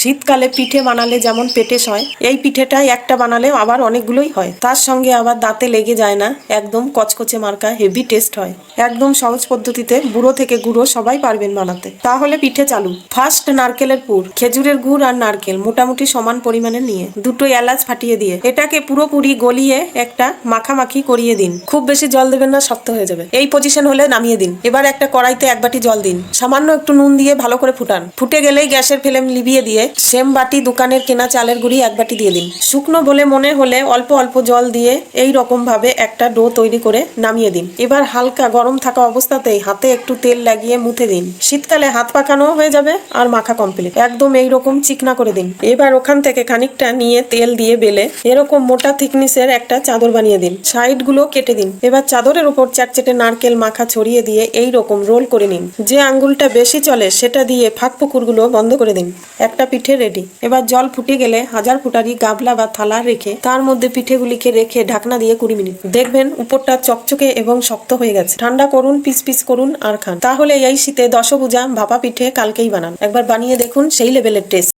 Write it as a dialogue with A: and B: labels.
A: শীতকালে পিঠে বানালে যেমন পেটে হয় এই পিঠেটাই একটা বানালে আবার অনেকগুলোই হয়। তার সঙ্গে আবার দাঁতে লেগে যায় না, একদম কচকচে মার্কা হেভি টেস্ট হয়। একদম সহজ পদ্ধতিতে বুড়ো থেকে গুঁড়ো সবাই পারবেন বানাতে। তাহলে পিঠে চালু। ফার্স্ট নারকেলের পুর, খেজুরের গুড় আর নারকেল মোটামুটি সমান পরিমাণে নিয়ে দুটো এলাচ ফাটিয়ে দিয়ে এটাকে পুরোপুরি গলিয়ে একটা মাখামাখি করিয়ে দিন। খুব বেশি জল দেবেন না, শক্ত হয়ে যাবে। এই পজিশন হলে নামিয়ে দিন। এবার একটা কড়াইতে এক বাটি জল দিন। সামান্য একটু নুন দিয়ে ভালো করে ফুটান। ফুটে গেলেই গ্যাসের ফ্লেম লিভিয়ে দিয়ে সেম বাটি দোকানের কেনা চালের গুঁড়ি এক বাটি দিয়ে দিন। শুকনো বলে মনে হলে অল্প অল্প জল দিয়ে এই রকম ভাবে একটা ডো তৈরি করে নামিয়ে দিন। এবার হালকা গরম থাকা অবস্থাতেই হাতে একটু তেল লাগিয়ে মুথে দিন। শীতকালে হাত পাকানো হয়ে যাবে আর মাখা কমপ্লিট একদম এই রকম চিকনা করে দিন। এবার ওখান থেকে খানিকটা নিয়ে তেল দিয়ে বেলে এরকম মোটা থিকনেসের একটা চাদর বানিয়ে দিন। সাইডগুলো কেটে দিন। এবার চাদরের উপর চ্যাটচেটে নারকেল মাখা ছড়িয়ে দিয়ে এই রকম রোল করে নিন। যে আঙ্গুলটা বেশি চলে সেটা দিয়ে ফাঁক পুকুরগুলো বন্ধ করে দিন। একটা পিঠে রেডি। এবার জল ফুটে গেলে হাজার ফুটারি গাবলা বা থালা রেখে তার মধ্যে পিঠেগুলিকে রেখে ঢাকনা দিয়ে কুড়ি মিনিট। দেখবেন উপরটা চকচকে এবং শক্ত হয়ে গেছে। ঠান্ডা করুন পিস পিস করুন আর খান। তাহলে এই শীতে দশভুজা ভাপা পিঠে কালকেই বানান। একবার বানিয়ে দেখুন সেই লেভেলের টেস্ট